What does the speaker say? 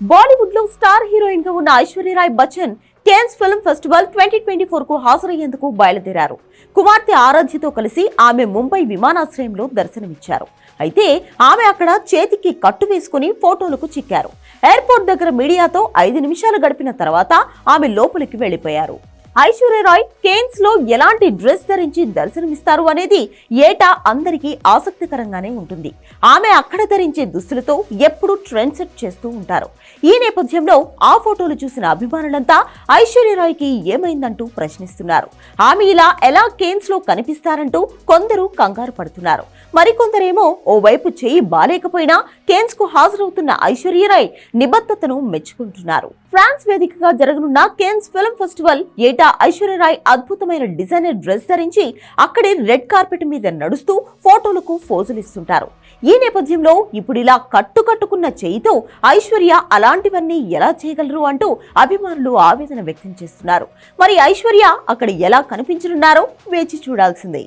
బాలీవుడ్లో స్టార్ హీరోయిన్గా ఉన్న Aishwarya Rai Bachchan Cannes film festival twenty twenty ఫోర్కు హాజరయ్యేందుకు బయలుదేరారు. కుమార్తె ఆరాధ్యతో కలిసి ఆమె ముంబై విమానాశ్రయంలో దర్శనమిచ్చారు. అయితే ఆమె అక్కడ చేతికి కట్టు వేసుకుని ఫోటోలకు చిక్కారు. ఎయిర్పోర్ట్ దగ్గర మీడియాతో ఐదు నిమిషాలు గడిపిన తర్వాత ఆమె లోపలికి వెళ్ళిపోయారు ఐశ్వర్యరాయ్ కేన్స్లో ఎలాంటి డ్రెస్ ధరించి దర్శనమిస్తారు అనేది ఏటా అందరికీ ఆసక్తికరంగానే ఉంటుంది. ఆమె అక్కడ ధరించే దుస్తులతో ఎప్పుడూ ట్రెండ్ సెట్ చేస్తూ ఉంటారు. ఈ నేపథ్యంలో ఆ ఫోటోలు చూసిన అభిమానులంతా ఐశ్వర్యరాయ్కి ఏమైందంటూ ప్రశ్నిస్తున్నారు. ఆమె ఇలా ఎలా కేన్స్లో కనిపిస్తారంటూ కొందరు కంగారు పడుతున్నారు. మరికొందరేమో ఓవైపు చేయి బాలేకపోయినా కేన్స్కు హాజరవుతున్న ఐశ్వర్యరాయ్ నిబద్ధతను మెచ్చుకుంటున్నారు. ఫ్రాన్స్ వేదికగా జరగనున్న కేన్స్ ఫిల్మ్ ఫెస్టివల్ ఏటా ఐశ్వర్యరాయ్ అద్భుతమైన డిజైనర్ డ్రెస్ ధరించి అక్కడే రెడ్ కార్పెట్ మీద నడుస్తూ ఫోటోలకు ఫోజులు ఇస్తుంటారు ఈ నేపథ్యంలో ఇప్పుడు ఇలా కట్టు కట్టుకున్న చేయితో ఐశ్వర్య అలాంటివన్నీ ఎలా చేయగలరు అంటూ అభిమానులు ఆవేదన వ్యక్తం చేస్తున్నారు. మరి ఐశ్వర్య అక్కడ ఎలా కనిపించనున్నారో వేచి చూడాల్సిందే.